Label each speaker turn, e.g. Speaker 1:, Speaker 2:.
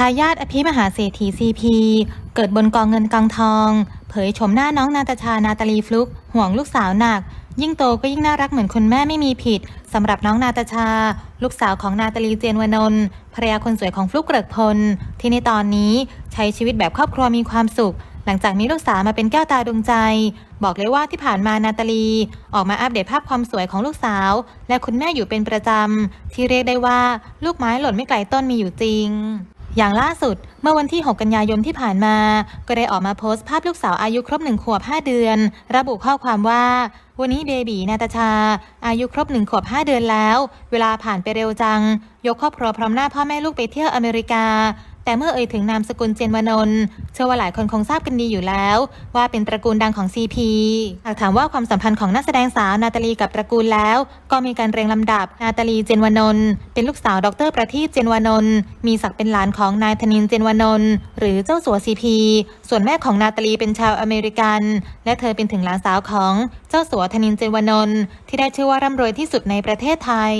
Speaker 1: ทายาทอภิมหาเศรษฐีซีพีเกิดบนกองเงินกองทอง เผยชมหน้าน้องนาตาชานาตาลีฟลุก ห่วงลูกสาวหนัก ยิ่งโตก็ยิ่งน่ารักเหมือนคุณแม่ไม่มีผิดสำหรับน้องนาตาชา ลูกสาวของนาตาลีเจนวนนท์ภรรยาคนสวยของฟลุกเกริกพล ที่ในตอนนี้ใช้ชีวิตแบบครอบครัวมีความสุข หลังจากมีลูกสาวมาเป็นแก้วตาดวงใจ บอกเลยว่าที่ผ่านมานาตาลี ออกมาอัปเดตภาพความสวยของลูกสาว และคุณแม่อยู่เป็นประจำที่เรียกได้ว่าลูกไม้หล่นไม่ไกลต้นมีอยู่จริง อย่างล่าสุดเมื่อวันที่ 6 กันยายนที่ผ่านมา ก็ได้ออกมาโพสต์ภาพลูกสาวอายุครบ1ขวบ 5 เดือน ระบุข้อความว่า วันนี้เบบีนาตาชา อายุครบ1ขวบ 5 เดือนแล้ว เวลาผ่านไปเร็วจัง ยกครอบครัวพร้อมหน้าพ่อแม่ลูกไปเที่ยวอเมริกา แต่เมื่อเอ่ยถึงนามสกุลเจนวานนท์เชื่อว่าหลายคนคงทราบกันดีอยู่แล้ว ว่าเป็นตระกูลดังของ CP หากถามว่าความสัมพันธ์ของนักแสดงสาวนาตาลีกับตระกูลแล้ว ก็มีการเรียงลำดับนาตาลีเจนวานนท์เป็นลูกสาวดรประทีปเจนวานนท์มีศักดิ์เป็นหลานของนายธนินเจนวานนท์หรือเจ้าสัว CP ส่วนแม่ของนาตาลีเป็นชาวอเมริกัน และเธอเป็นถึงหลานสาวของเจ้าสัวธนินเจนวานนท์ที่ได้ชื่อว่าร่ำรวยที่สุดในประเทศไทย